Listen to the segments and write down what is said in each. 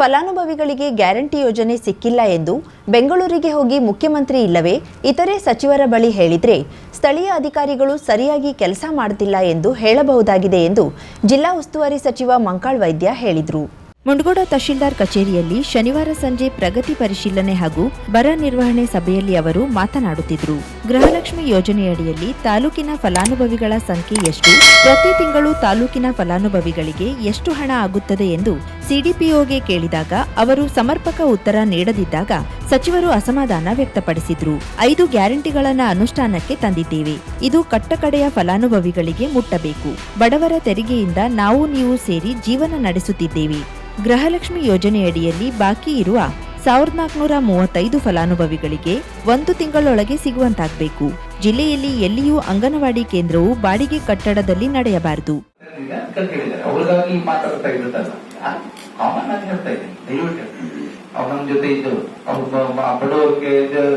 ಫಲಾನುಭವಿಗಳಿಗೆ ಗ್ಯಾರಂಟಿ ಯೋಜನೆ ಸಿಕ್ಕಿಲ್ಲ ಎಂದು ಬೆಂಗಳೂರಿಗೆ ಹೋಗಿ ಮುಖ್ಯಮಂತ್ರಿ ಇಲ್ಲವೇ ಇತರೆ ಸಚಿವರ ಬಳಿ ಹೇಳಿದರೆ ಸ್ಥಳೀಯ ಅಧಿಕಾರಿಗಳು ಸರಿಯಾಗಿ ಕೆಲಸ ಮಾಡುತ್ತಿಲ್ಲ ಎಂದು ಹೇಳಬಹುದಾಗಿದೆ ಎಂದು ಜಿಲ್ಲಾ ಉಸ್ತುವಾರಿ ಸಚಿವ ಮಂಕಾಳ್ ವೈದ್ಯ ಹೇಳಿದರು. ಮುಂಡಗೋಡ ತಹಶೀಲ್ದಾರ್ ಕಚೇರಿಯಲ್ಲಿ ಶನಿವಾರ ಸಂಜೆ ಪ್ರಗತಿ ಪರಿಶೀಲನೆ ಹಾಗೂ ಬರ ನಿರ್ವಹಣೆ ಸಭೆಯಲ್ಲಿ ಅವರು ಮಾತನಾಡುತ್ತಿದ್ದರು. ಗೃಹಲಕ್ಷ್ಮಿ ಯೋಜನೆಯಡಿಯಲ್ಲಿ ತಾಲೂಕಿನ ಫಲಾನುಭವಿಗಳ ಸಂಖ್ಯೆ ಎಷ್ಟು? ಪ್ರತಿ ತಿಂಗಳು ತಾಲೂಕಿನ ಫಲಾನುಭವಿಗಳಿಗೆ ಎಷ್ಟು ಹಣ ಆಗುತ್ತದೆ ಎಂದು ಸಿಡಿಪಿಒಗೆ ಕೇಳಿದಾಗ ಅವರು ಸಮರ್ಪಕ ಉತ್ತರ ನೀಡದಿದ್ದಾಗ ಸಚಿವರು ಅಸಮಾಧಾನ ವ್ಯಕ್ತಪಡಿಸಿದ್ರು. ಐದು ಗ್ಯಾರಂಟಿಗಳನ್ನು ಅನುಷ್ಠಾನಕ್ಕೆ ತಂದಿದ್ದೇವೆ. ಇದು ಕಟ್ಟಕಡೆಯ ಫಲಾನುಭವಿಗಳಿಗೆ ಮುಟ್ಟಬೇಕು. ಬಡವರ ತೆರಿಗೆಯಿಂದ ನಾವು ನೀವು ಸೇರಿ ಜೀವನ ನಡೆಸುತ್ತಿದ್ದೇವೆ. ಗೃಹಲಕ್ಷ್ಮಿ ಯೋಜನೆಯಡಿಯಲ್ಲಿ ಬಾಕಿ ಇರುವ ಸಾವಿರದ ನಾಲ್ಕುನೂರ ಮೂವತ್ತೈದು ಫಲಾನುಭವಿಗಳಿಗೆ ಒಂದು ತಿಂಗಳೊಳಗೆ ಸಿಗುವಂತಾಗಬೇಕು. ಜಿಲ್ಲೆಯಲ್ಲಿ ಎಲ್ಲಿಯೂ ಅಂಗನವಾಡಿ ಕೇಂದ್ರವು ಬಾಡಿಗೆ ಕಟ್ಟಡದಲ್ಲಿ ನಡೆಯಬಾರದು. ಕಾಮನ್ ಆಗಿ ಹೇಳ್ತಾ ಇದ್ದೀನಿ ದಯವಿಟ್ಟು ಅವನ ಜೊತೆ ಇದ್ದು ಬಡವರಿಗೆ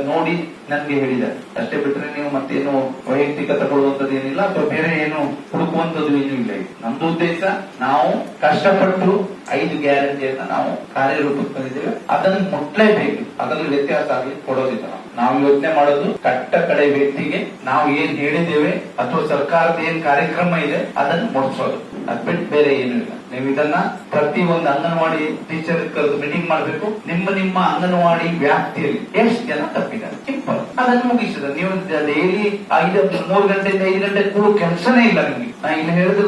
ನೋಡಿ ನನ್ಗೆ ಹೇಳಿದ ಅಷ್ಟೇ ಬಿಟ್ರೆ ನೀವು ಮತ್ತೇನು ವೈಯಕ್ತಿಕ ತಗೊಳ್ಳುವಂತದ್ದು ಏನಿಲ್ಲ, ಅಥವಾ ಬೇರೆ ಏನು ಹುಡುಕುವಂತದ್ದು ಏನೂ ಇಲ್ಲ. ನಮ್ದು ಉದ್ದೇಶ, ನಾವು ಕಷ್ಟಪಟ್ಟು ಐದು ಗ್ಯಾರಂಟಿಯನ್ನ ನಾವು ಕಾರ್ಯರೂಪಕ್ಕೆ ತಂದಿದ್ದೇವೆ. ಅದನ್ನು ಮುಟ್ಲೇಬೇಕು. ಅದರಲ್ಲಿ ವ್ಯತ್ಯಾಸ ಆಗಲಿ ಕೊಡೋದಿಲ್ಲ ನಾವು. ನಾವು ಯೋಚನೆ ಮಾಡೋದು ಕಟ್ಟ ಕಡೆ ವ್ಯಕ್ತಿಗೆ ನಾವು ಏನ್ ಹೇಳಿದ್ದೇವೆ, ಅಥವಾ ಸರ್ಕಾರದ ಏನ್ ಕಾರ್ಯಕ್ರಮ ಇದೆ, ಅದನ್ನು ಮುಟ್ಸೋದು. ಅದ್ ಬೇರೆ ಏನು ಇಲ್ಲ ನೀವು ಇದನ್ನ ಪ್ರತಿ ಒಂದು ಅಂಗನವಾಡಿ ಟೀಚರ್ ಕರೆದು ಮೀಟಿಂಗ್ ಮಾಡಬೇಕು. ನಿಮ್ಮ ನಿಮ್ಮ ಅಂಗನವಾಡಿ ವ್ಯಾಪ್ತಿಯಲ್ಲಿ ಎಷ್ಟು ಜನ ತಪ್ಪಿದ್ದಾರೆ? ಸಿಂಪಲ್. ಅದನ್ನು ಮುಗಿಸಿದ ನೀವು ಡೈಲಿ ಐದು, ಮೂರು ಗಂಟೆಯಿಂದ ಐದು ಗಂಟೆ ಕೂಡ ಕೆಲಸನೇ ಇಲ್ಲ ನಿಮ್ಗೆ. ನಾ ಇನ್ನು ಹೇಳಿದ್ರೆ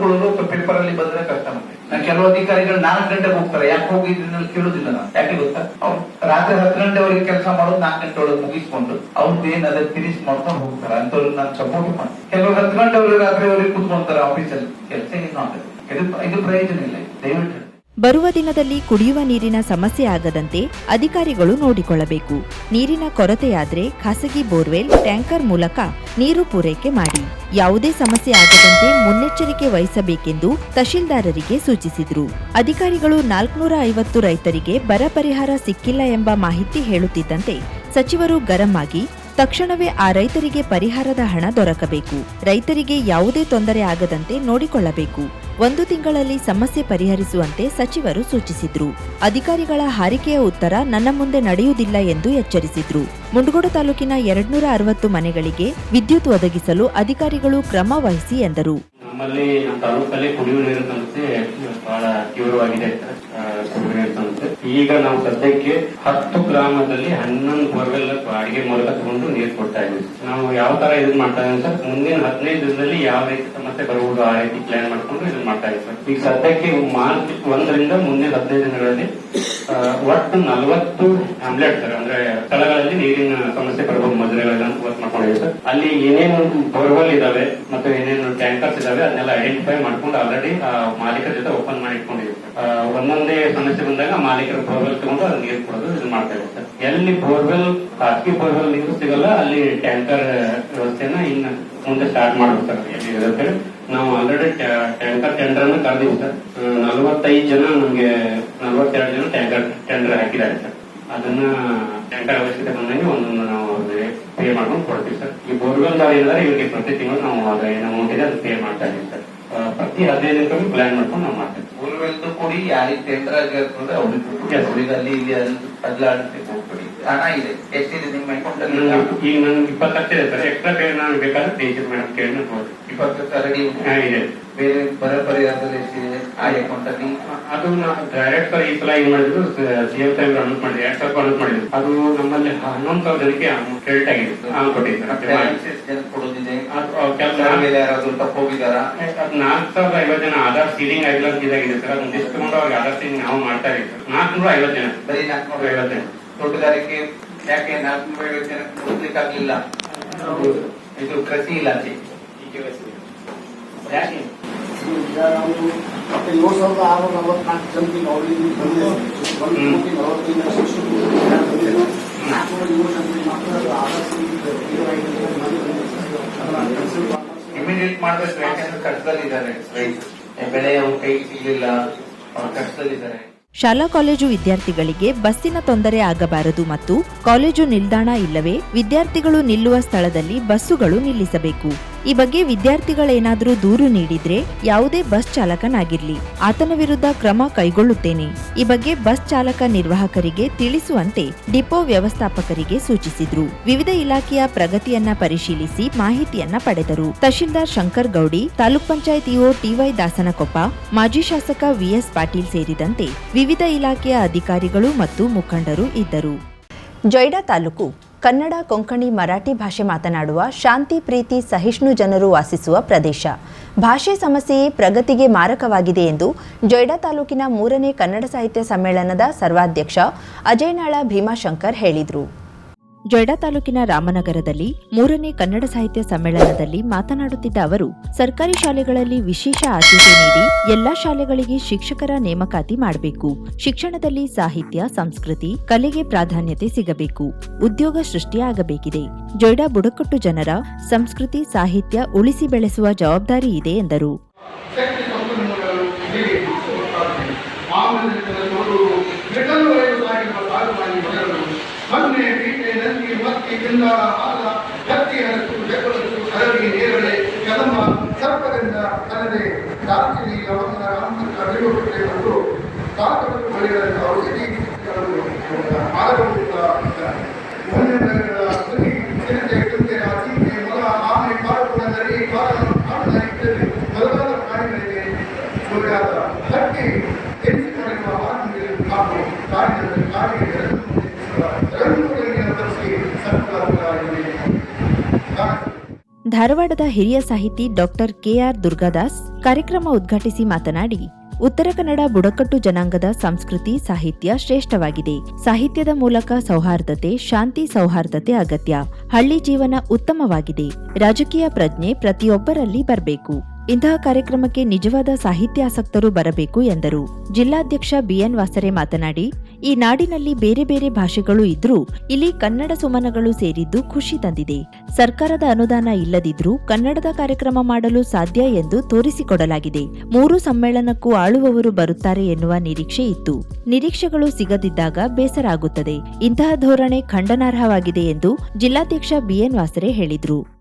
ಕೊಡೋದು ಪೇಪರ್ ಅಲ್ಲಿ ಬಂದ್ರೆ ಕಷ್ಟ ಮತ್ತೆ ನಾ ಕೆಲವು ಅಧಿಕಾರಿಗಳು ನಾಲ್ಕು ಗಂಟೆಗೆ ಹೋಗ್ತಾರೆ. ಯಾಕೆ ಹೋಗಿದ್ದೀನಿ ಕೇಳುದಿಲ್ಲ ನಾನು. ಯಾಕೆ ಗೊತ್ತಾ? ಅವ್ರು ರಾತ್ರಿ ಹತ್ತು ಗಂಟೆವರೆಗೆ ಕೆಲಸ ಮಾಡೋದು ನಾಲ್ಕು ಗಂಟೆ ಒಳಗೆ ಮುಗಿಸ್ಕೊಂಡು ಅವ್ರದ್ದು ಏನ್ ಅದ ಫಿನಿಶ್ ಮಾಡ್ಕೊಂಡು ಹೋಗ್ತಾರೆ. ಅಂತವ್ರಿಗೆ ನಾನು ಸಪೋರ್ಟ್ ಮಾಡ್ತೀನಿ. ಕೆಲವರು ಹತ್ತು ಗಂಟೆವರೆಗೆ ರಾತ್ರಿವರೆಗೆ ಕೂತ್ಕೊಂತಾರೆ ಆಫೀಸಲ್ಲಿ ಕೆಲಸ ಏನು ಆಗಲ್ಲ. ಇದು ಇದು ಪ್ರಯೋಜನ ಇಲ್ಲ. ದಯವಿಟ್ಟು. ಬರುವ ದಿನದಲ್ಲಿ ಕುಡಿಯುವ ನೀರಿನ ಸಮಸ್ಯೆ ಆಗದಂತೆ ಅಧಿಕಾರಿಗಳು ನೋಡಿಕೊಳ್ಳಬೇಕು. ನೀರಿನ ಕೊರತೆಯಾದರೆ ಖಾಸಗಿ ಬೋರ್ವೆಲ್, ಟ್ಯಾಂಕರ್ ಮೂಲಕ ನೀರು ಪೂರೈಕೆ ಮಾಡಿ. ಯಾವುದೇ ಸಮಸ್ಯೆ ಆಗದಂತೆ ಮುನ್ನೆಚ್ಚರಿಕೆ ವಹಿಸಬೇಕೆಂದು ತಹಶೀಲ್ದಾರರಿಗೆ ಸೂಚಿಸಿದರು. ಅಧಿಕಾರಿಗಳು ನಾಲ್ಕುನೂರ ಐವತ್ತು ರೈತರಿಗೆ ಬರ ಪರಿಹಾರ ಸಿಕ್ಕಿಲ್ಲ ಎಂಬ ಮಾಹಿತಿ ಹೇಳುತ್ತಿದ್ದಂತೆ ಸಚಿವರು ಗರಂ ಆಗಿ ತಕ್ಷಣವೇ ಆ ರೈತರಿಗೆ ಪರಿಹಾರದ ಹಣ ದೊರಕಬೇಕು. ರೈತರಿಗೆ ಯಾವುದೇ ತೊಂದರೆ ಆಗದಂತೆ ನೋಡಿಕೊಳ್ಳಬೇಕು. ಒಂದು ತಿಂಗಳಲ್ಲಿ ಸಮಸ್ಯೆ ಪರಿಹರಿಸುವಂತೆ ಸಚಿವರು ಸೂಚಿಸಿದ್ರು. ಅಧಿಕಾರಿಗಳ ಹಾರಿಕೆಯ ಉತ್ತರ ನನ್ನ ಮುಂದೆ ನಡೆಯುವುದಿಲ್ಲ ಎಂದು ಎಚ್ಚರಿಸಿದ್ರು. ಮುಂಡಗೋಡ ತಾಲೂಕಿನ ಎರಡ್ನೂರ ಅರವತ್ತು ಮನೆಗಳಿಗೆ ವಿದ್ಯುತ್ ಒದಗಿಸಲು ಅಧಿಕಾರಿಗಳು ಕ್ರಮ ವಹಿಸಿ ಎಂದರು. ನಮ್ಮಲ್ಲಿ ನಮ್ಮ ತಾಲೂಕಲ್ಲಿ ಕುಡಿಯುವ ನೀರಿನ ಸಮಸ್ಯೆ ಬಹಳ ತೀವ್ರವಾಗಿದೆ. ಕುಡಿಯುವ ಸಮಸ್ಯೆ ಈಗ ನಾವು ಸದ್ಯಕ್ಕೆ ಹತ್ತು ಗ್ರಾಮದಲ್ಲಿ ಹನ್ನೊಂದು ಬೋರ್ವೆಲ್ ಬಾಡಿಗೆ ಮೂಲಕ ತಗೊಂಡು ನೀರು ಕೊಡ್ತಾ ಇದ್ದೀವಿ. ನಾವು ಯಾವ ತರ ಇದನ್ನ ಮಾಡ್ತಾ ಇದ್ದೀವಿ ಸರ್ ಮುಂದಿನ ಹದಿನೈದು ದಿನದಲ್ಲಿ ಯಾವ ರೀತಿ ಸಮಸ್ಯೆ ಬರಬಹುದು ಆ ರೀತಿ ಪ್ಲಾನ್ ಮಾಡ್ಕೊಂಡು ಇದನ್ನ ಮಾಡ್ತಾ ಇದ್ದೀವಿ ಸರ್. ಈಗ ಸದ್ಯಕ್ಕೆ ಮಾರ್ಚ್ ಒಂದರಿಂದ ಮುಂದಿನ ಹದಿನೈದು ದಿನಗಳಲ್ಲಿ ಒಟ್ಟು ನಲವತ್ತು ಹ್ಯಾಮ್ಲೆಟ್ ಸರ್, ಅಂದ್ರೆ ಸ್ಥಳಗಳಲ್ಲಿ ನೀರಿನ ಸಮಸ್ಯೆ ಬರಬಹುದು ಮದುವೆಗಳೆಲ್ಲ ಅಂತ ವರ್ಕ್ ಮಾಡ್ಕೊಂಡಿದ್ದೀವಿ ಸರ್. ಅಲ್ಲಿ ಏನೇನು ಬೋರ್ವೆಲ್ ಇದಾವೆ ಮತ್ತು ಏನೇನು ಟ್ಯಾಂಕರ್ಸ್ ಇದಾವೆ, ಅದನ್ನೆಲ್ಲ ಐಡೆಂಟಿಫೈ ಮಾಡ್ಕೊಂಡು ಆಲ್ರೆಡಿ ಮಾಲೀಕರ ಜೊತೆ ಓಪನ್ ಮಾಡಿ ಇಟ್ಕೊಂಡಿದ್ದೀವಿ. ಒಂದೊಂದೇ ಸಮಸ್ಯೆ ಬಂದಾಗ ಮಾಲೀಕರು ಬೋರ್ವೆಲ್ ತಗೊಂಡು ಅದನ್ನ ನೀರು ಕೊಡೋದು ಇದು ಮಾಡ್ತಾ ಇರುತ್ತೆ ಎಲ್ಲಿ ಬೋರ್ವೆಲ್ ಖಾಸಗಿ ಬೋರ್ವೆಲ್ ನೀರು ಸಿಗಲ್ಲ, ಅಲ್ಲಿ ಟ್ಯಾಂಕರ್ ವ್ಯವಸ್ಥೆನ ಇನ್ನು ಮುಂದೆ ಸ್ಟಾರ್ಟ್ ಮಾಡ್ಬೇಕು ನಾವು ಆಲ್ರೆಡಿ ಟ್ಯಾಂಕರ್ ಟೆಂಡರ್ ಅನ್ನು ಕರೆದಿವಿ ಸರ್. ನಲವತ್ತೈದು ಜನ ನಮ್ಗೆ, ನಲವತ್ತೆರಡು ಜನ ಟ್ಯಾಂಕರ್ ಟೆಂಡರ್ ಹಾಕಿದ್ದಾರೆ ಸರ್. ಅದನ್ನ ಟ್ಯಾಂಕರ್ ಅವಶ್ಯಕತೆ ಬಂದಂಗೆ ಒಂದೊಂದು ನಾವು ಪೇ ಮಾಡ್ಕೊಂಡು ಕೊಡ್ತೀವಿ ಸರ್. ಈ ಬೋರ್ವೆಲ್ ಏನಾದ್ರೆ, ಇವರಿಗೆ ಪ್ರತಿ ತಿಂಗಳು ನಾವು ಅದ್ರ ಏನ್ ಅಮೌಂಟ್ ಇದೆ ಅದು ಪೇ ಮಾಡ್ತಾ ಇದೀವಿ ಸರ್. ಪ್ರತಿ ಹದಿನೈದು ದಿನಕ್ಕೊಮ್ಮೆ ಪ್ಲಾನ್ ಮಾಡ್ಕೊಂಡು ನಾವು ಮಾಡ್ತೀವಿ ಊರುಗಳದ್ದು ಕೊಡಿ ಯಾರಿಗೆ ಟೆಂಡರ್ ಆಗಿರ್ತದೆ ಅವ್ರಿಗೆ. ಅವ್ರಿಗೆ ಅಲ್ಲಿ ಇಲ್ಲಿ ಅಲ್ಲಿ ಬದಲಾವಣೆ ಹೋಗ್ಬೇಡಿ ಹಣ ಇದೆ ಎಷ್ಟಿದೆ ನಿಮ್ಮ ಅಕೌಂಟ್ ಈಗ ನನ್ಗೆ ಇಪ್ಪತ್ತು ಇದೆ ಸರ್. ಎಕ್ಸ್ಟ್ರಾ ಪೇ ನಾನು ಬೇಕಾದ್ರೆ ಟೀಚರ್ ಮೇಡಮ್ ಕೇಳಿ ನೋಡ್ಬೋದು ಇಪ್ಪತ್ತು ರೆಡಿ ಇದೆ. ಬೇರೆ ಬರ ಪರಿಹಾರದಲ್ಲಿ ಎಷ್ಟಿದೆ ಆ ಅಕೌಂಟ್ ಅಲ್ಲಿ? ಅದು ಡೈರೆಕ್ಟ್ ಈ ಸಲ ಏನ್ ಮಾಡಿದ್ರು ಸಿಎಂ ಸಾಹೇಬ್ ಅನೌನ್ಸ್ ಮಾಡಿದ್ರು ಎರಡ್ ಸಾವಿರ ಅನೌನ್ಸ್ ಮಾಡಿದ್ರು. ಅದು ನಮ್ಮಲ್ಲಿ ಹನ್ನೊಂದು ಸಾವಿರ ಜನಕ್ಕೆ ಕ್ರೆಡಿಟ್ ಆಗಿದೆ ಆ, ಕೊಟ್ಟಿದ್ದೆ ಕೊಡೋದಿದೆ ಯಾರಾದ್ರೂ ತಪ್ಪು ಹೋಗಿದಾರಾ ನಾಲ್ಕು ಸಾವಿರದ ಐವತ್ತು ಜನ ಆಧಾರ್ ಸೀಡಿಂಗ್ ಆಗಿಲ್ಲ ಅಂತ ಇದಾಗಿದೆ ಸರ್. ಅದನ್ನ ಡಿಸ್ಕೌಂಟ್ ಅವ್ರಿಗೆ ಆಧಾರ್ ಸೀಡಿಂಗ್ ನಾವು ಮಾಡ್ತಾ ಇದ್ದೀವಿ ನಾಲ್ಕು ನಾಲ್ಕುನೂರ ಐವತ್ತು ಜನ. ಬರೀ ನಾಲ್ಕುನೂರ ಐವತ್ತು ಜನ. ತೋಟಗಾರಿಕೆ ಯಾಕೆ ನಾಲ್ಕು ಕೊಡ್ಲಿಕ್ಕೆ ಆಗ್ಲಿಲ್ಲ ಇದು ಕೃಷಿ ಇಲಾಖೆ. ಯಾಕೆ? ಈಗ ನಾವು ಮತ್ತೆ ಏಳು ಸಾವಿರದ ಆರುನೂರ ನಲವತ್ನಾಲ್ಕು ಜನರಿಗೆ ಅವರಿಗೆ ಬಂದಿದೆ ಒಂದು ಕೋಟಿ ನಲವತ್ತೈದು ಲಕ್ಷ ನಾಲ್ಕುನೂರ ಏಳು ಜನರಿಗೆ ಮಾತ್ರ ಅದು ಇಮಿಡಿಯೇಟ್ ಮಾಡಬೇಕು ಯಾಕಂದ್ರೆ ಕಷ್ಟದಲ್ಲಿದ್ದಾರೆ. ಬೆಳೆ ಅವ್ರ ಕೈ ಸಿಗಲಿಲ್ಲ ಅವ್ರ ಕಷ್ಟದಲ್ಲಿದ್ದಾರೆ. ಶಾಲಾ ಕಾಲೇಜು ವಿದ್ಯಾರ್ಥಿಗಳಿಗೆ ಬಸ್ಸಿನ ತೊಂದರೆ ಆಗಬಾರದು ಮತ್ತು ಕಾಲೇಜು ನಿಲ್ದಾಣ ಇಲ್ಲವೇ ವಿದ್ಯಾರ್ಥಿಗಳು ನಿಲ್ಲುವ ಸ್ಥಳದಲ್ಲಿ ಬಸ್ಸುಗಳು ನಿಲ್ಲಿಸಬೇಕು. ಈ ಬಗ್ಗೆ ವಿದ್ಯಾರ್ಥಿಗಳೇನಾದರೂ ದೂರು ನೀಡಿದ್ರೆ ಯಾವುದೇ ಬಸ್ ಚಾಲಕನಾಗಿರ್ಲಿ. ಆತನ ವಿರುದ್ಧ ಕ್ರಮ ಕೈಗೊಳ್ಳುತ್ತೇನೆ. ಈ ಬಗ್ಗೆ ಬಸ್ ಚಾಲಕ ನಿರ್ವಾಹಕರಿಗೆ ತಿಳಿಸುವಂತೆ ಡಿಪೋ ವ್ಯವಸ್ಥಾಪಕರಿಗೆ ಸೂಚಿಸಿದ್ರು. ವಿವಿಧ ಇಲಾಖೆಯ ಪ್ರಗತಿಯನ್ನ ಪರಿಶೀಲಿಸಿ ಮಾಹಿತಿಯನ್ನ ಪಡೆದರು. Tahsildar Shankar Gaudi, taluk panchayat E O T Y Dasanakoppa, ಮಾಜಿ ಶಾಸಕ ವಿಎಸ್ ಪಾಟೀಲ್ ಸೇರಿದಂತೆ ವಿವಿಧ ಇಲಾಖೆಯ ಅಧಿಕಾರಿಗಳು ಮತ್ತು ಮುಖಂಡರು ಇದ್ದರು. ಜೊಯ್ಡಾ ತಾಲೂಕು ಕನ್ನಡ ಕೊಂಕಣಿ ಮರಾಠಿ ಭಾಷೆ ಮಾತನಾಡುವ ಶಾಂತಿ, ಪ್ರೀತಿ, ಸಹಿಷ್ಣು ಜನರು ವಾಸಿಸುವ ಪ್ರದೇಶ. ಭಾಷೆ ಸಮಸ್ಯೆಯೇ ಪ್ರಗತಿಗೆ ಮಾರಕವಾಗಿದೆ ಎಂದು ಜೊಯ್ಡಾ ತಾಲೂಕಿನ ಮೂರನೇ ಕನ್ನಡ ಸಾಹಿತ್ಯ ಸಮ್ಮೇಳನದ ಸರ್ವಾಧ್ಯಕ್ಷ ಅಜಯನಾಳ ಭೀಮಾಶಂಕರ್ ಹೇಳಿದರು. ಜೊಯ್ಡಾ ತಾಲೂಕಿನ ರಾಮನಗರದಲ್ಲಿ ಮೂರನೇ ಕನ್ನಡ ಸಾಹಿತ್ಯ ಸಮ್ಮೇಳನದಲ್ಲಿ ಮಾತನಾಡುತ್ತಿದ್ದ ಅವರು, ಸರ್ಕಾರಿ ಶಾಲೆಗಳಲ್ಲಿ ವಿಶೇಷ ಆದ್ಯತೆ ನೀಡಿ ಎಲ್ಲಾ ಶಾಲೆಗಳಿಗೆ ಶಿಕ್ಷಕರ ನೇಮಕಾತಿ ಮಾಡಬೇಕು. ಶಿಕ್ಷಣದಲ್ಲಿ ಸಾಹಿತ್ಯ, ಸಂಸ್ಕೃತಿ, ಕಲೆಗೆ ಪ್ರಾಧಾನ್ಯತೆ ಸಿಗಬೇಕು. ಉದ್ಯೋಗ ಸೃಷ್ಟಿಯಾಗಬೇಕಿದೆ. ಜೊಯ್ಡಾ ಬುಡಕಟ್ಟು ಜನರ ಸಂಸ್ಕೃತಿ, ಸಾಹಿತ್ಯ ಉಳಿಸಿ ಬೆಳೆಸುವ ಜವಾಬ್ದಾರಿ ಇದೆ ಎಂದರು. ಮತ್ತಿ ಕಿಂದಾಳ ಆದ ಕತ್ತಿ ಹರಸು ಬೆಕ್ಕಲಸು ಹರಡಿ ನೇರಳೆ ಕದಂಬ ಸರ್ಪದಿಂದ ಅಲ್ಲದೆ ದಾರ್ಚಿನಿ ಲವಂಗ ರಾಮಕೃಷ್ಣ ಅರಿವುಪಟ್ಟೆ ಮತ್ತು ಕಾಕಟು ಬಳಿಗಳನ್ನು ಧಾರವಾಡದ ಹಿರಿಯ ಸಾಹಿತಿ ಡಾಕ್ಟರ್ ಕೆಆರ್ ದುರ್ಗಾದಾಸ್ ಕಾರ್ಯಕ್ರಮ ಉದ್ಘಾಟಿಸಿ ಮಾತನಾಡಿ, ಉತ್ತರ ಕನ್ನಡ ಬುಡಕಟ್ಟು ಜನಾಂಗದ ಸಂಸ್ಕೃತಿ ಸಾಹಿತ್ಯ ಶ್ರೇಷ್ಠವಾಗಿದೆ. ಸಾಹಿತ್ಯದ ಮೂಲಕ ಸೌಹಾರ್ದತೆ, ಶಾಂತಿ ಸೌಹಾರ್ದತೆ ಅಗತ್ಯ. ಹಳ್ಳಿ ಜೀವನ ಉತ್ತಮವಾಗಿದೆ. ರಾಜಕೀಯ ಪ್ರಜ್ಞೆ ಪ್ರತಿಯೊಬ್ಬರಲ್ಲಿ ಬರಬೇಕು. ಇಂತಹ ಕಾರ್ಯಕ್ರಮಕ್ಕೆ ನಿಜವಾದ ಸಾಹಿತ್ಯಾಸಕ್ತರು ಬರಬೇಕು ಎಂದರು. ಜಿಲ್ಲಾಧ್ಯಕ್ಷ ಬಿಎನ್ ವಾಸರೆ ಮಾತನಾಡಿ, ಈ ನಾಡಿನಲ್ಲಿ ಬೇರೆ ಬೇರೆ ಭಾಷೆಗಳು ಇದ್ರೂ ಇಲ್ಲಿ ಕನ್ನಡ ಸುಮನಗಳು ಸೇರಿದ್ದು ಖುಷಿ ತಂದಿದೆ. ಸರ್ಕಾರದ ಅನುದಾನ ಇಲ್ಲದಿದ್ರೂ ಕನ್ನಡದ ಕಾರ್ಯಕ್ರಮ ಮಾಡಲು ಸಾಧ್ಯ ಎಂದು ತೋರಿಸಿಕೊಡಲಾಗಿದೆ. ಮೂರು ಸಮ್ಮೇಳನಕ್ಕೂ ಆಳುವವರು ಬರುತ್ತಾರೆ ಎನ್ನುವ ನಿರೀಕ್ಷೆ ಇತ್ತು. ನಿರೀಕ್ಷೆಗಳು ಸಿಗದಿದ್ದಾಗ ಬೇಸರ ಆಗುತ್ತದೆ. ಇಂತಹ ಧೋರಣೆ ಖಂಡನಾರ್ಹವಾಗಿದೆ ಎಂದು ಜಿಲ್ಲಾಧ್ಯಕ್ಷ ಬಿಎನ್ ವಾಸರೆ ಹೇಳಿದ್ರು.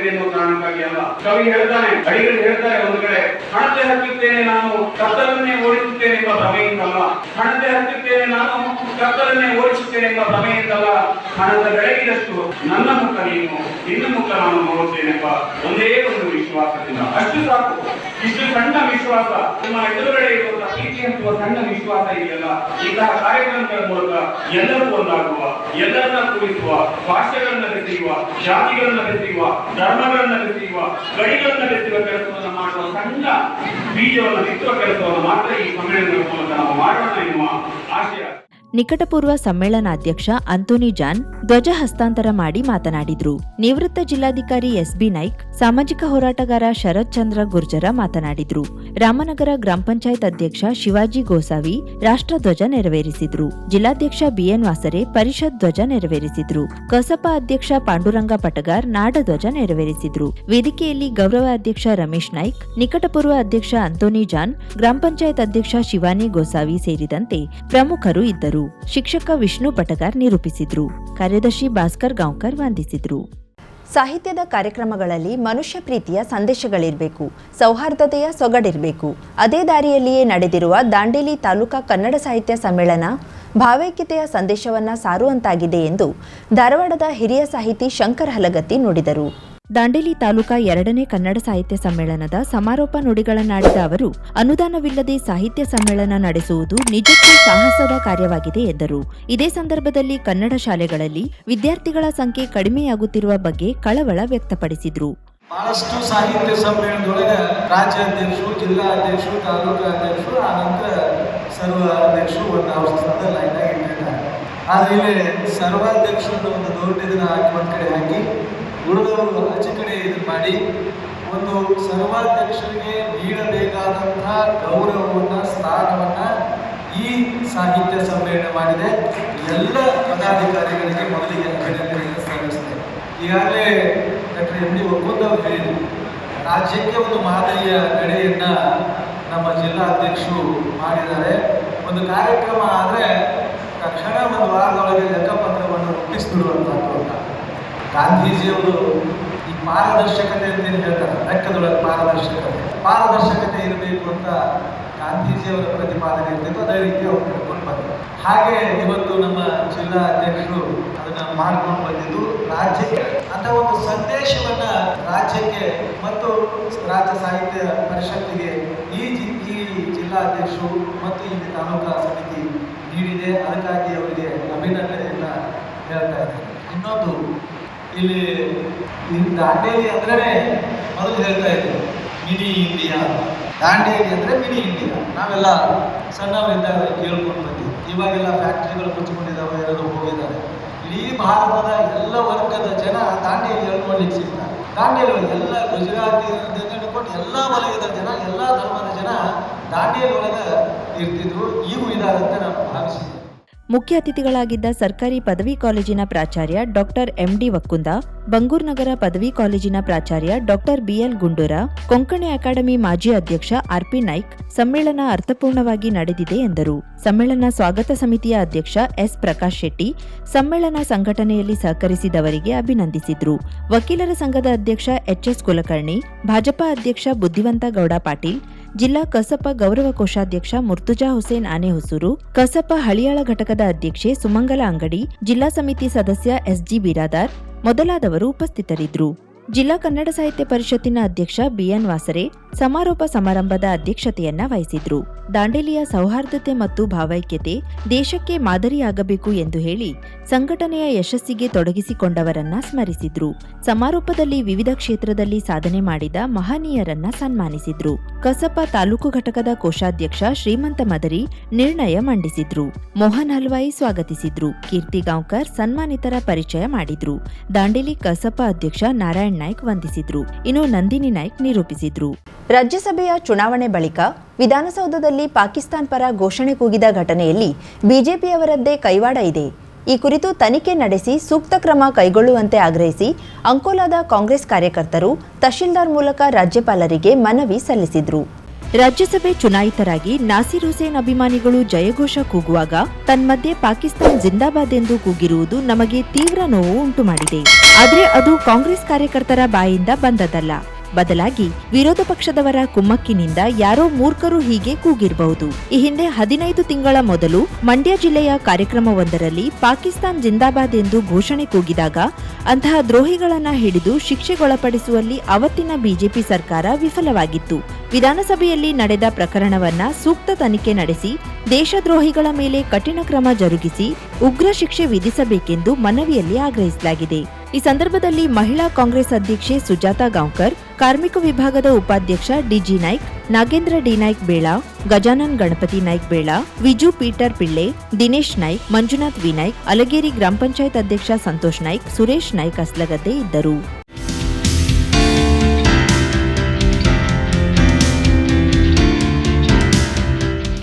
ಮಾಡ್ತೇವೆ ಎನ್ನುವ ಕಾರಣಕ್ಕಾಗಿ ಅಲ್ಲ. ಕವಿ ಹೇಳ್ತಾನೆ ಅಡಿಗರು ಹೇಳ್ತಾರೆ ಒಂದು ಕಡೆ, ಹಣತೆ ಹತ್ತುತ್ತೇನೆ ನಾನು, ಕತ್ತಲನ್ನೇ ಓಡಿಸುತ್ತೇನೆ ಎಂಬ ಭ್ರಮೆಯಿಂದಲ್ಲ. ಹಣತೆ ಹತ್ತುತ್ತೇನೆ ನಾನು, ಕತ್ತಲನ್ನೇ ಓಡಿಸುತ್ತೇನೆ ಎಂಬ ಭ್ರಮೆಯಿಂದಲ್ಲ. ಹಣದ ಬೆಳಗಿದಷ್ಟು ನನ್ನ ಮುಖ ನೀನು ಇನ್ನು ಮುಖ ನಾನು ನೋಡುತ್ತೇನೆಂಬ ಒಂದೇ ಒಂದು ವಿಶ್ವಾಸದಿಂದ. ಅಷ್ಟು ಸಾಕು. ಇಷ್ಟು ಸಣ್ಣ ವಿಶ್ವಾಸ, ನಿಮ್ಮ ಎದುರುಗಡೆ ಇರುವಂತಹ ಪ್ರೀತಿ ಹಂಚುವ ಸಣ್ಣ ವಿಶ್ವಾಸ ಇದೆಯಲ್ಲ ಇಂತಹ ಕಾರ್ಯಕ್ರಮಗಳ ಮೂಲಕ ಎಲ್ಲರೂ ಒಂದಾಗುವ, ಎಲ್ಲರನ್ನ ಕುರಿಸುವ ಭಾಷೆಗಳನ್ನ ಬೆಸೆಯುವ, ಜಾತಿಗಳನ್ನ ಬೆಸೆಯುವ, ಧರ್ಮಗಳನ್ನ ಬೆಸೆಯುವ ಗಡಿಗಳನ್ನ ಬೆಸೆಯುವ ಕೆಲಸವನ್ನು ಮಾಡುವ ಸಣ್ಣ ಬೀಜವನ್ನು ಬಿತ್ತುವ ಕೆಲಸವನ್ನು ಮಾತ್ರ ಈ ಸಮ್ಮೇಳನದ ಮೂಲಕ ನಾವು ಮಾಡೋಣ ಎನ್ನುವ ಆಶಯ ನಿಕಟಪೂರ್ವ ಸಮ್ಮೇಳನಾಧ್ಯಕ್ಷ ಅಂತೋನಿ ಜಾನ್ ಧ್ವಜ ಹಸ್ತಾಂತರ ಮಾಡಿ ಮಾತನಾಡಿದ್ರು. ನಿವೃತ್ತ ಜಿಲ್ಲಾಧಿಕಾರಿ ಎಸ್ಬಿ ನಾಯ್ಕ್, ಸಾಮಾಜಿಕ ಹೋರಾಟಗಾರ ಶರತ್ ಚಂದ್ರ ಗುರ್ಜರ ಮಾತನಾಡಿದ್ರು. ರಾಮನಗರ ಗ್ರಾಮ ಪಂಚಾಯತ್ ಅಧ್ಯಕ್ಷ ಶಿವಾಜಿ ಗೋಸಾವಿ ರಾಷ್ಟ್ರಧ್ವಜ ನೆರವೇರಿಸಿದ್ರು. ಜಿಲ್ಲಾಧ್ಯಕ್ಷ ಬಿಎನ್ ವಾಸರೆ ಪರಿಷತ್ ಧ್ವಜ ನೆರವೇರಿಸಿದ್ರು. ಕಸಪ ಅಧ್ಯಕ್ಷ ಪಾಂಡುರಂಗ ಪಟಗಾರ್ ನಾಡಧ್ವಜ ನೆರವೇರಿಸಿದ್ರು. ವೇದಿಕೆಯಲ್ಲಿ ಗೌರವ ಅಧ್ಯಕ್ಷ ರಮೇಶ್ ನಾಯ್ಕ್, ನಿಕಟಪೂರ್ವ ಅಧ್ಯಕ್ಷ ಅಂತೋನಿ ಜಾನ್, ಗ್ರಾಮ ಪಂಚಾಯತ್ ಅಧ್ಯಕ್ಷ ಶಿವಾನಿ ಗೋಸಾವಿ ಸೇರಿದಂತೆ ಪ್ರಮುಖರು ಇದ್ದರು. ಶಿಕ್ಷಕ ವಿಷ್ಣು ಪಟಗಾರ್ ನಿರೂಪಿಸಿದ್ರು. ಕಾರ್ಯದರ್ಶಿ ಭಾಸ್ಕರ್ ಗಾಂವ್ಕರ್ ವಂದಿಸಿದ್ರು. ಸಾಹಿತ್ಯದ ಕಾರ್ಯಕ್ರಮಗಳಲ್ಲಿ ಮನುಷ್ಯ ಪ್ರೀತಿಯ ಸಂದೇಶಗಳಿರಬೇಕು, ಸೌಹಾರ್ದತೆಯ ಸೊಗಡಿರಬೇಕು. ಅದೇ ದಾರಿಯಲ್ಲಿಯೇ ನಡೆದಿರುವ ದಾಂಡೇಲಿ ತಾಲೂಕಾ ಕನ್ನಡ ಸಾಹಿತ್ಯ ಸಮ್ಮೇಳನ ಭಾವೈಕ್ಯತೆಯ ಸಂದೇಶವನ್ನ ಸಾರುವಂತಾಗಿದೆ ಎಂದು ಧಾರವಾಡದ ಹಿರಿಯ ಸಾಹಿತಿ ಶಂಕರ್ ಹಲಗತ್ತಿ ನುಡಿದರು. ದಾಂಡೇಲಿ ತಾಲೂಕಾ ಎರಡನೇ ಕನ್ನಡ ಸಾಹಿತ್ಯ ಸಮ್ಮೇಳನದ ಸಮಾರೋಪ ನುಡಿಗಳನ್ನಾಡಿದ ಅವರು, ಅನುದಾನವಿಲ್ಲದೆ ಸಾಹಿತ್ಯ ಸಮ್ಮೇಳನ ನಡೆಸುವುದು ನಿಜಕ್ಕೂ ಸಾಹಸದ ಕಾರ್ಯವಾಗಿದೆ ಎಂದರು. ಇದೇ ಸಂದರ್ಭದಲ್ಲಿ ಕನ್ನಡ ಶಾಲೆಗಳಲ್ಲಿ ವಿದ್ಯಾರ್ಥಿಗಳ ಸಂಖ್ಯೆ ಕಡಿಮೆಯಾಗುತ್ತಿರುವ ಬಗ್ಗೆ ಕಳವಳ ವ್ಯಕ್ತಪಡಿಸಿದರು. ಬಹಳಷ್ಟು ಸಾಹಿತ್ಯ ಸಮ್ಮೇಳನದೊಳಗೆ ರಾಜ್ಯ ಅಧ್ಯಕ್ಷರು ಜಿಲ್ಲಾ ಅಧ್ಯಕ್ಷರು ತಾಲೂಕು ಅಧ್ಯಕ್ಷರು, ಆನಂತರ ಸರ್ವ ಅಧ್ಯಕ್ಷರು ಒಂದು ಅವಸ್ಥಾನದ ಲೈನ್ ಲೈನಾಗಿ ಇಟ್ಟಿದ್ದಾರೆ. ಆದರೆ ಇಲ್ಲಿ ಸರ್ವಾಧ್ಯಕ್ಷರನ್ನು ಒಂದು ದೊಡ್ಡ ಇದನ್ನ ಹಾಕಿ ಒಂದು ಕಡೆ ಹಾಕಿ ಉಳಿದವರು ಆಚೆ ಕಡೆ ಇದು ಮಾಡಿ ಒಂದು ಸರ್ವಾಧ್ಯಕ್ಷರಿಗೆ ನೀಡಬೇಕಾದಂತಹ ಗೌರವವನ್ನ, ಸ್ಥಾನವನ್ನ ಈ ಸಾಹಿತ್ಯ ಸಮ್ಮೇಳನ ಮಾಡಿದೆ. ಎಲ್ಲ ಪದಾಧಿಕಾರಿಗಳಿಗೆ ಮೊದಲಿಗೆ ಅಭಿನಂದನೆಯನ್ನು ಸಲ್ಲಿಸಿದೆ. ಈಗಾಗಲೇ ಡಾಕ್ಟರ್ ಎಂ ಡಿ ಒಕ್ಕೂತ್ ಅವರು ಹೇಳಿದರು, ರಾಜ್ಯಕ್ಕೆ ಒಂದು ಮಾದರಿಯ ನಡೆಯನ್ನ ನಮ್ಮ ಜಿಲ್ಲಾ ಅಧ್ಯಕ್ಷರು ಮಾಡಿದ್ದಾರೆ. ಒಂದು ಕಾರ್ಯಕ್ರಮ ಆದರೆ ತಕ್ಷಣ ಒಂದು ವಾರದೊಳಗೆ ಲೆಕ್ಕಪತ್ರವನ್ನು ರೂಪಿಸಿಬಿಡುವಂಥದ್ದು ಅಂತ. ಗಾಂಧೀಜಿಯವರು ಈ ಪಾರದರ್ಶಕತೆ ಅಂತ ಏನು ಹೇಳ್ತಾರೆ? ಲೆಕ್ಕದೊಳಗೆ ಪಾರದರ್ಶಕತೆ. ಪಾರದರ್ಶಕತೆ ಇರಬೇಕು ಅಂತ ಗಾಂಧೀಜಿಯವರ ಪ್ರತಿಪಾದನೆ ಇರ್ತಿತ್ತು. ಅದೇ ರೀತಿ ಅವರು ಕರ್ಕೊಂಡು ಬಂದರು. ಹಾಗೆ ಇವತ್ತು ನಮ್ಮ ಜಿಲ್ಲಾ ಅಧ್ಯಕ್ಷರು ಅದನ್ನು ಮಾಡ್ಕೊಂಡು ಬಂದಿದ್ದು ರಾಜ್ಯಕ್ಕೆ. ಅಂತ ಒಂದು ಸಂದೇಶವನ್ನ ರಾಜ್ಯಕ್ಕೆ ಮತ್ತು ರಾಜ್ಯ ಸಾಹಿತ್ಯ ಪರಿಷತ್ತಿಗೆ ಈ ಈ ಜಿಲ್ಲಾ ಅಧ್ಯಕ್ಷರು ಮತ್ತು ಇಲ್ಲಿ ತಾಲೂಕಾ ಸಮಿತಿ ನೀಡಿದೆ. ಅದಕ್ಕಾಗಿ ಅವರಿಗೆ ಅಭಿನಂದನೆಯನ್ನ ಹೇಳ್ತಾ ಇದ್ದಾರೆ ಇನ್ನೊಂದು ಇಲ್ಲಿ ದಾಂಡೇಲಿ ಅಂದ್ರೆ ಮೊದಲು ಹೇಳ್ತಾ ಇದ್ರು, ಮಿನಿ ಇಂಡಿಯಾ. ದಾಂಡೇಲಿ ಅಂದ್ರೆ ಮಿನಿ ಇಂಡಿಯಾ. ನಾವೆಲ್ಲ ಸಣ್ಣವರಿದ್ದಾಗ ಕೇಳ್ಕೊಂಡು ಬಂದಿದ್ವಿ. ಇವಾಗೆಲ್ಲ ಫ್ಯಾಕ್ಟ್ರಿಗಳು ಮುಚ್ಚಿಕೊಂಡಿದ್ದಾವೆ ಎಲ್ಲರೂ ಹೋಗಿದ್ದಾರೆ ಇಡೀ ಭಾರತದ ಎಲ್ಲ ವರ್ಗದ ಜನ ದಾಂಡೇಲಿಯಲ್ಲಿ ನೋಡ್ಲಿಕ್ಕೆ ಸಿಗ್ತಾರೆ ದಾಂಡೇಲಿ ಎಲ್ಲ ಗುಜರಾತಿ ಹಿಡ್ಕೊಂಡು ಎಲ್ಲ ವಲಯದ ಜನ, ಎಲ್ಲ ಧರ್ಮದ ಜನ ದಾಂಡೇಲಿ ಒಳಗೆ ಇರ್ತಿದ್ರು. ಈಗೂ ಇದಾಗುತ್ತೆ ನಾನು ಭಾವಿಸಿದ್ದೆ ಮುಖ್ಯ ಅತಿಥಿಗಳಾಗಿದ್ದ ಸರ್ಕಾರಿ ಪದವಿ ಕಾಲೇಜಿನ ಪ್ರಾಚಾರ್ಯ ಡಾಕ್ಟರ್ ಎಂಡಿ ವಕ್ಕುಂದ, ಬಂಗೂರ್ ನಗರ ಪದವಿ ಕಾಲೇಜಿನ ಪ್ರಾಚಾರ್ಯ doctor B L Gundura, Konkani academy ಮಾಜಿ ಅಧ್ಯಕ್ಷ ಆರ್ಪಿ ನಾಯ್ಕ್ ಸಮ್ಮೇಳನ ಅರ್ಥಪೂರ್ಣವಾಗಿ ನಡೆದಿದೆ ಎಂದರು. ಸಮ್ಮೇಳನ ಸ್ವಾಗತ ಸಮಿತಿಯ ಅಧ್ಯಕ್ಷ ಎಸ್ ಪ್ರಕಾಶ್ ಶೆಟ್ಟಿ ಸಮ್ಮೇಳನ ಸಂಘಟನೆಯಲ್ಲಿ ಸಹಕರಿಸಿದವರಿಗೆ ಅಭಿನಂದಿಸಿದ್ರು. ವಕೀಲರ ಸಂಘದ ಅಧ್ಯಕ್ಷ ಎಚ್ಎಸ್ ಕುಲಕರ್ಣಿ, ಭಾಜಪಾ ಅಧ್ಯಕ್ಷ ಬುದ್ಧಿವಂತ ಗೌಡ ಪಾಟೀಲ್ ಜಿಲ್ಲಾ ಕಸಪ ಗೌರವ ಕೋಶಾಧ್ಯಕ್ಷ ಮುರ್ತುಜಾ ಹುಸೇನ್ ಆನೆ ಹೊಸೂರು, ಕಸಪ ಹಳಿಯಾಳ ಘಟಕದ ಅಧ್ಯಕ್ಷೆ ಸುಮಂಗಲ ಅಂಗಡಿ, ಜಿಲ್ಲಾ ಸಮಿತಿ ಸದಸ್ಯ ಎಸ್ಜಿ ಬಿರಾದಾರ್ ಮೊದಲಾದವರು ಉಪಸ್ಥಿತರಿದ್ದರು. ಜಿಲ್ಲಾ ಕನ್ನಡ ಸಾಹಿತ್ಯ ಪರಿಷತ್ತಿನ ಅಧ್ಯಕ್ಷ ಬಿಎನ್ ವಾಸರೆ ಸಮಾರೋಪ ಸಮಾರಂಭದ ಅಧ್ಯಕ್ಷತೆಯನ್ನ ವಹಿಸಿದ್ರು. ದಾಂಡೇಲಿಯ ಸೌಹಾರ್ದತೆ ಮತ್ತು ಭಾವೈಕ್ಯತೆ ದೇಶಕ್ಕೆ ಮಾದರಿಯಾಗಬೇಕು ಎಂದು ಹೇಳಿ ಸಂಘಟನೆಯ ಯಶಸ್ಸಿಗೆ ತೊಡಗಿಸಿಕೊಂಡವರನ್ನ ಸ್ಮರಿಸಿದ್ರು. ಸಮಾರೋಪದಲ್ಲಿ ವಿವಿಧ ಕ್ಷೇತ್ರದಲ್ಲಿ ಸಾಧನೆ ಮಾಡಿದ ಮಹನೀಯರನ್ನ ಸನ್ಮಾನಿಸಿದ್ರು. ಕಸಪ ತಾಲೂಕು ಘಟಕದ ಕೋಶಾಧ್ಯಕ್ಷ ಶ್ರೀಮಂತ ಮದರಿ ನಿರ್ಣಯ ಮಂಡಿಸಿದ್ರು. ಮೋಹನ್ ಹಲ್ವಾಯಿ ಸ್ವಾಗತಿಸಿದ್ರು. ಕೀರ್ತಿ ಗಾಂವ್ಕರ್ ಸನ್ಮಾನಿತರ ಪರಿಚಯ ಮಾಡಿದ್ರು. ದಾಂಡೇಲಿ ಕಸಪ ಅಧ್ಯಕ್ಷ ನಾರಾಯಣ್ ನಾಯ್ಕ್ ವಂದಿಸಿದ್ರು. ಇನ್ನು ನಂದಿನಿ ನಾಯ್ಕ್ ನಿರೂಪಿಸಿದ್ರು. ರಾಜ್ಯಸಭೆಯ ಚುನಾವಣೆ ಬಳಿಕ ವಿಧಾನಸೌಧದಲ್ಲಿ ಪಾಕಿಸ್ತಾನ್ ಪರ ಘೋಷಣೆ ಕೂಗಿದ ಘಟನೆಯಲ್ಲಿ ಬಿಜೆಪಿಯವರದ್ದೇ ಕೈವಾಡ ಇದೆ. ಈ ಕುರಿತು ತನಿಖೆ ನಡೆಸಿ ಸೂಕ್ತ ಕ್ರಮ ಕೈಗೊಳ್ಳುವಂತೆ ಆಗ್ರಹಿಸಿ ಅಂಕೋಲಾದ ಕಾಂಗ್ರೆಸ್ ಕಾರ್ಯಕರ್ತರು ತಹಶೀಲ್ದಾರ್ ಮೂಲಕ ರಾಜ್ಯಪಾಲರಿಗೆ ಮನವಿ ಸಲ್ಲಿಸಿದ್ರು. ರಾಜ್ಯಸಭೆ ಚುನಾಯಿತರಾಗಿ ನಾಸಿರ್ ಹುಸೇನ್ ಅಭಿಮಾನಿಗಳು ಜಯಘೋಷ ಕೂಗುವಾಗ ತನ್ಮಧ್ಯೆ ಪಾಕಿಸ್ತಾನ್ ಜಿಂದಾಬಾದ್ ಎಂದು ಕೂಗಿರುವುದು ನಮಗೆ ತೀವ್ರ ನೋವು ಉಂಟುಮಾಡಿದೆ. ಆದರೆ ಅದು ಕಾಂಗ್ರೆಸ್ ಕಾರ್ಯಕರ್ತರ ಬಾಯಿಂದ ಬಂದದಲ್ಲ ಬದಲಾಗಿ ವಿರೋಧ ಪಕ್ಷದವರ ಕುಮ್ಮಕ್ಕಿನಿಂದ ಯಾರೋ ಮೂರ್ಖರು ಹೀಗೆ ಕೂಗಿರಬಹುದು. ಈ ಹಿಂದೆ ಹದಿನೈದು ತಿಂಗಳ ಮೊದಲು ಮಂಡ್ಯ ಜಿಲ್ಲೆಯ ಕಾರ್ಯಕ್ರಮವೊಂದರಲ್ಲಿ ಪಾಕಿಸ್ತಾನ್ ಜಿಂದಾಬಾದ್ ಎಂದು ಘೋಷಣೆ ಕೂಗಿದಾಗ ಅಂತಹ ದ್ರೋಹಿಗಳನ್ನ ಹಿಡಿದು ಶಿಕ್ಷೆಗೊಳಪಡಿಸುವಲ್ಲಿ ಅವತ್ತಿನ ಬಿಜೆಪಿ ಸರ್ಕಾರ ವಿಫಲವಾಗಿತ್ತು. ವಿಧಾನಸಭೆಯಲ್ಲಿ ನಡೆದ ಪ್ರಕರಣವನ್ನ ಸೂಕ್ತ ತನಿಖೆ ನಡೆಸಿ ದೇಶದ್ರೋಹಿಗಳ ಮೇಲೆ ಕಠಿಣ ಕ್ರಮ ಜರುಗಿಸಿ ಉಗ್ರ ಶಿಕ್ಷೆ ವಿಧಿಸಬೇಕೆಂದು ಮನವಿಯಲ್ಲಿ ಆಗ್ರಹಿಸಲಾಗಿದೆ. ಈ ಸಂದರ್ಭದಲ್ಲಿ ಮಹಿಳಾ ಕಾಂಗ್ರೆಸ್ ಅಧ್ಯಕ್ಷೆ ಸುಜಾತಾ ಗಾಂವ್ಕರ್, ಕಾರ್ಮಿಕ ವಿಭಾಗದ ಉಪಾಧ್ಯಕ್ಷ ಡಿಜಿ ನಾಯ್ಕ್, ನಾಗೇಂದ್ರ ಡಿ ನಾಯ್ಕ್ ಬೇಳ, ಗಜಾನನ್ ಗಣಪತಿ ನಾಯ್ಕ್ ಬೇಳ, ವಿಜು ಪೀಟರ್ ಪಿಳ್ಳೆ, ದಿನೇಶ್ ನಾಯ್ಕ್, ಮಂಜುನಾಥ್ ವಿನಾಯ್ಕ್ ಅಲಗೇರಿ ಗ್ರಾಮ ಪಂಚಾಯತ್ ಅಧ್ಯಕ್ಷ ಸಂತೋಷ್ ನಾಯ್ಕ್, ಸುರೇಶ್ ನಾಯ್ಕ್ ಅಸ್ಲಗದ್ದೆ ಇದ್ದರು.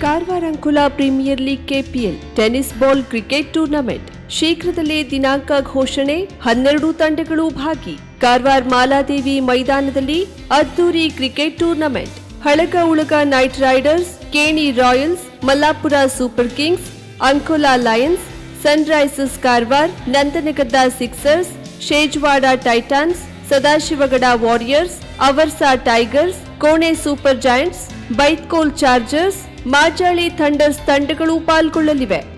Karwar Ankola premier league K P L tennis ball cricket tournament. ಶೀಘ್ರದಲ್ಲೇ ದಿನಾಂಕ ಘೋಷಣೆ, ಹನ್ನೆರಡು ತಂಡಗಳು ಭಾಗಿ. ಕಾರವಾರ ಮಾಲಾದೇವಿ ಮೈದಾನದಲ್ಲಿ ಅದ್ದೂರಿ cricket tournament. Halaga Ulaga night riders, Keni royals, Mallapura super kings, Ankola lions, sunrisers Karwar, Nandanagadda sixers, Shejwada titans, Sadashivagad warriors, Avarsa tigers, Kone super giants, Baithkol chargers, Majali thunders ತಂಡಗಳು ಪಾಲ್ಗೊಳ್ಳಲಿವೆ.